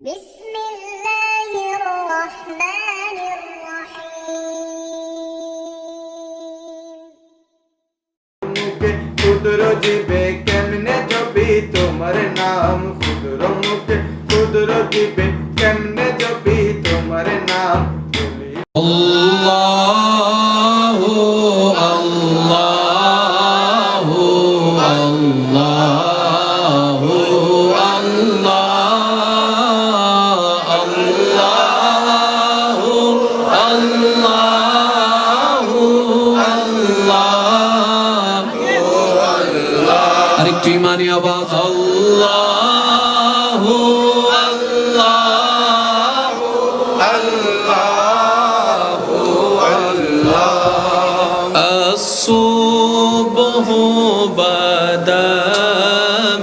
بسم الله الرحمن الرحيم মুখে ক্ষুদ্র জীবে কেমনে জপি তোমার নাম ক্ষুদ্র মুখে ক্ষুদ্র জীবে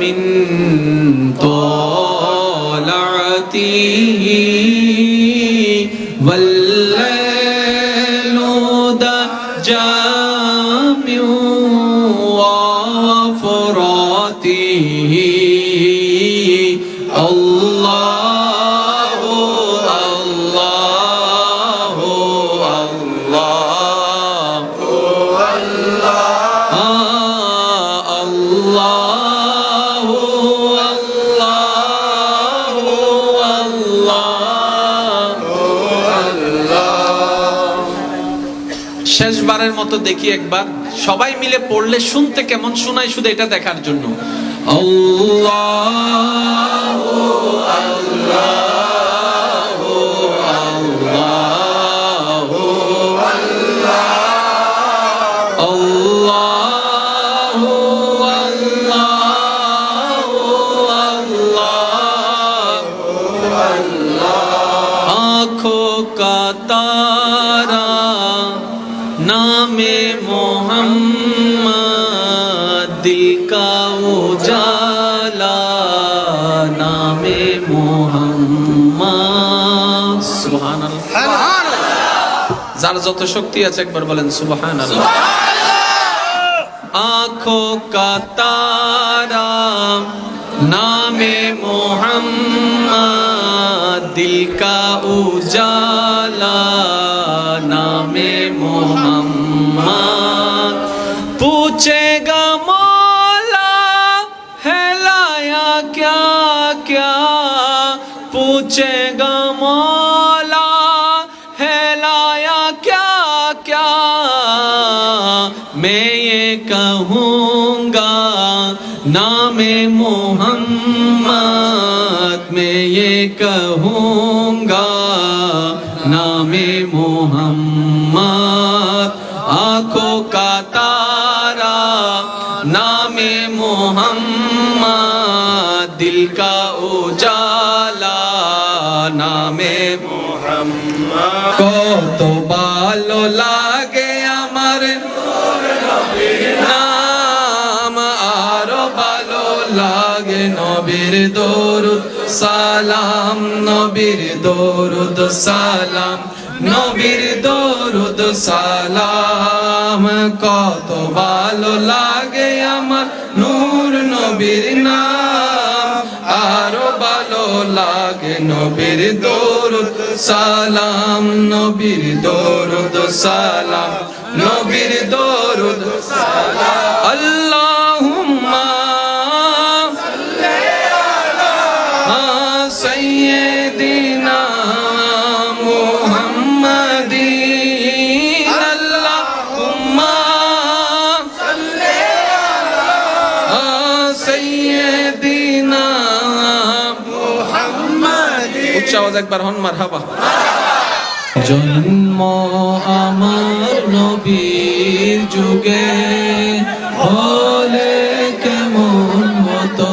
من طالعته والليل ذا جامع وفراته. الله Allah آه، শেষবারের মতো দেখি একবার। সবাই মিলে পড়লে শুনতে কেমন শোনায় শুধু এটা দেখার জন্য। আল্লাহ আল্লাহ मोहम्मद दिल का उजाला नामे मोहम्मद सुबहान যার যত শক্তি আছে একবার বলেন সুবহান आंखों का तारा नामे मोहम्मद दिल का उजाला नामे मोहम्मद पूछेगा मौला है लाया क्या क्या? पूछेगा मौला है लाया क्या क्या? मैं ये कहूँगा, नाम मोहम्मद, मैं ये कहूँगा, नाम मोहम्मद। কা উজালা নামে মোহাম্মদ। কত ভালো লাগে আমার নাম, আরও ভালো লাগে নবীর দরুদ সালাম, নবীর দরুদ সালাম, নবীর দরুদ সালাম। কত ভালো লাগে আমার নূর নবীর নাম। লাগে নবীর দরুদ সালাম নবীর দরুদ সালাম নবীর দরুদ সালাম। উচ্চ আওয়াজ একবার হন মারহাবা। জন্ম আমার নবীর যুগে হলে কেমন হতো?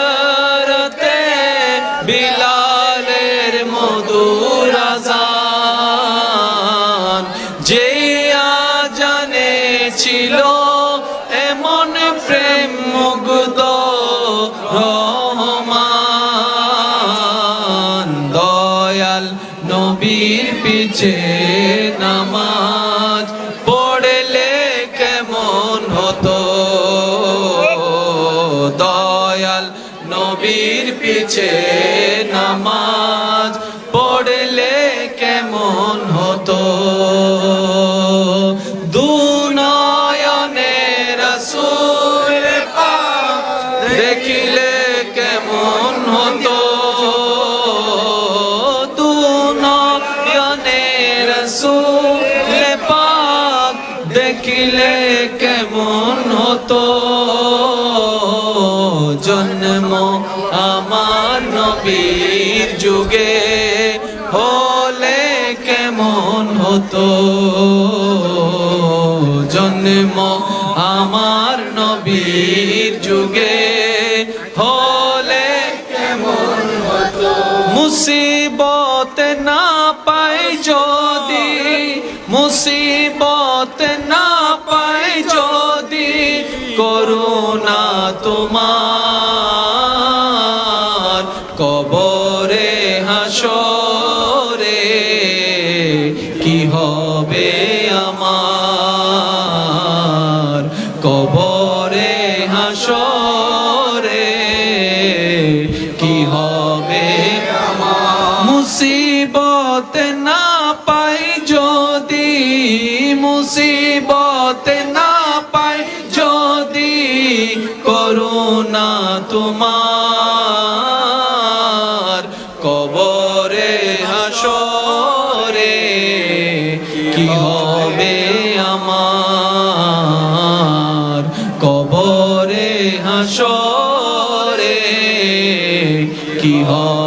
মুগ্ধ রহমান, দয়াল নবীর পিছে নামাজ পড়লে কেমন হতো? দয়াল নবীর পিছে নামাজ পড়লে কেমন হতো? দুনয়নে রসুল কেমন হতো, জন্ম আমার নবীর যুগে। হলে কেমন হতো, জন্ম আমার নবীর যুগে। হলে কেমন হতো, মুসিবত না পাই যদি, মুসিবত না তোমার কবরে হাসরে কি হবে আমার কবরে হাসরে কি হবে মুসিবত না পাই যদি মুসিবত তোমার কবরে হাসরে কি হবে আমার? কবরে হাসরে কি হবে